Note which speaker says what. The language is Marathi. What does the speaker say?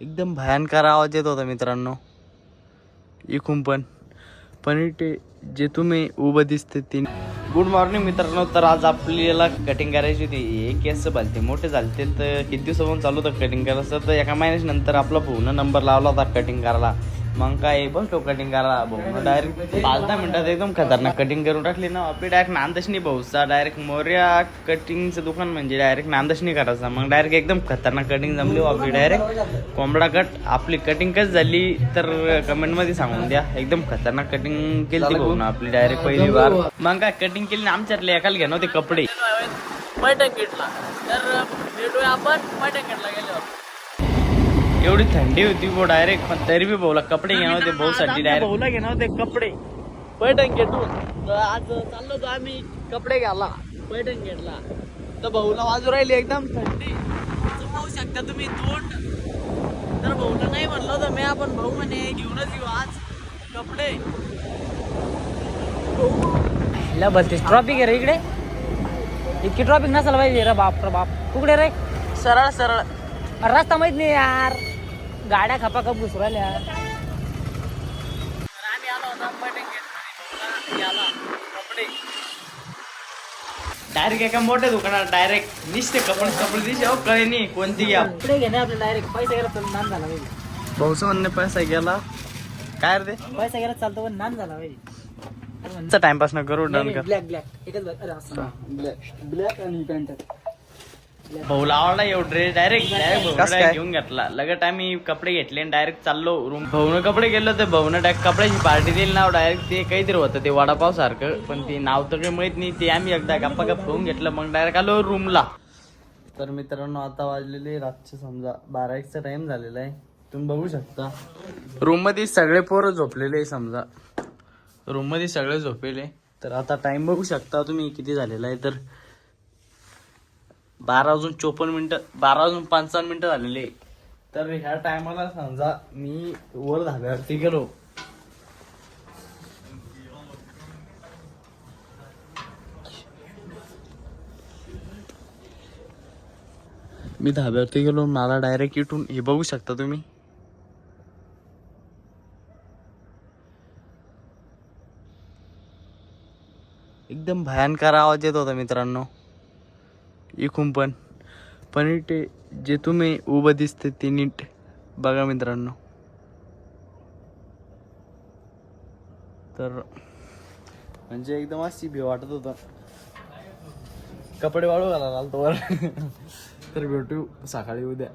Speaker 1: एकदम भयंकर आवाज येत होता मित्रांनो. इकून पण. पण ते जे तुम्ही उभं दिसते ते गुड मॉर्निंग मित्रांनो. तर आज आपल्याला कटिंग करायची होती. हे केस भलते मोठे झालते. तर किती दिवसापासून चालू होतं कटिंग करायचं? तर एका महिन्याच्या नंतर आपला पूर्ण नंबर लावला होता कटिंग करायला. मग काय बसलो कटिंग करायला भाऊ. डायरेक्ट पाच दहा मिनिटात एकदम खतरनाक कटिंग करून टाकली ना. आपली डायरेक्ट नांदशनी भाऊचा डायरेक्ट मोर्या कटिंगचं दुकान म्हणजे डायरेक्ट नांदशनी करायचा. मग डायरेक्ट एकदम खतरनाक कटिंग जमली आपली डायरेक्ट कोंबडा कट आपली कटिंग कच झाली तर कमेंटमध्ये सांगून द्या. एकदम खतरनाक कटिंग केली ती भाऊ ना आपली डायरेक्ट पहिली बार मग काय कटिंग केली ना आमच्यातले एकाला घ्या नव्हते कपडे.
Speaker 2: पैठण घेतला तर भेटूया आपण पैठण घेतला गेल्यावर
Speaker 1: एवढी थंडी होती भाऊ डायरेक्ट पण तरी बी भाऊला कपडे घेणार होते भाऊ साठी डायरेक्ट भाऊला घेणार होते कपडे.
Speaker 2: पैठण तर आज चाललो होतो आम्ही कपडे घ्यायला पैठण गेटला तर भाऊला वाजू राहिली एकदम थंडी. तर पाहू शकता तुम्ही तोंड. तर भाऊला नाही म्हणलं होतं मी आपण भाऊ म्हणे घेऊनच येऊ आज कपडे.
Speaker 3: बत्तीस ट्रॉफिक आहे रे इकडे. इतकी ट्रॉफिक नसायला पाहिजे रे बाप रे बाप. कुकडे रे?
Speaker 2: सरळ सरळ.
Speaker 3: रस्ता माहीत नाही यार. गाड्या खपा खप घुसरायल्या
Speaker 2: तर आम्ही आलो होतो पैठण गेट घ्यायला कपडे
Speaker 1: डायरेक्ट एका मोठ्या दुकानात डायरेक्ट निसते कपडे कपडे दिसे हो कळे नाही कोणती घ्या.
Speaker 3: कपडे घेणे आपले डायरेक्ट पैसा गेला तर नान झाला पाहिजे.
Speaker 1: भाऊचं म्हणणे पैसा गेला. काय रे ते?
Speaker 3: पैसा गेला चालतो पण नान झाला पाहिजे.
Speaker 1: टाइमपास न करू डन कर.
Speaker 3: ब्लॅक ब्लॅक एकच असं.
Speaker 2: ब्लॅक आणि पॅन्ट
Speaker 1: भाऊला आवडला एवढं ड्रेस डायरेक्ट डायरेक्ट घेऊन घेतला. लगेच आम्ही कपडे घेतले आणि डायरेक्ट चाललो रूम भाऊनं कपडे गेलो तर भाऊनं डायरेक्ट कपड्याची पार्टी दिली नाव डायरेक्ट ते काहीतरी होतं ते वडापाव सारखं. पण ते नाव तर काही माहीत नाही ते आम्ही एकदा गप्पा गप्पा होऊन घेतलं मग डायरेक्ट आलो रूमला तर मित्रांनो आता वाजलेले रातचे समजा बारा एकचा टाइम झालेला आहे. तुम्ही बघू शकता. रूममध्ये सगळे पोरं झोपलेले आहे समजा. रूममध्ये सगळे झोपलेले तर आता टाइम बघू शकता तुम्ही किती झालेला आहे. तर बारा वाजून चोपन्न मिनटं बारा वाजून पंचावन्न मिनटं झालेले. तर ह्या टायमाला समजा मी वर धाब्यावरती गेलो मी धाब्यावरती गेलो मला डायरेक्ट इथून हे बघू शकता तुम्ही. एकदम भयंकर आवाज येत होता मित्रांनो. इकून पण. पण इथे जे तुम्ही उभं दिसते ते नीट बघा मित्रांनो. तर म्हणजे एकदम अशी भी वाटत होता. कपडे वाळू घालायला आलतो तर भेटू सकाळी उद्या.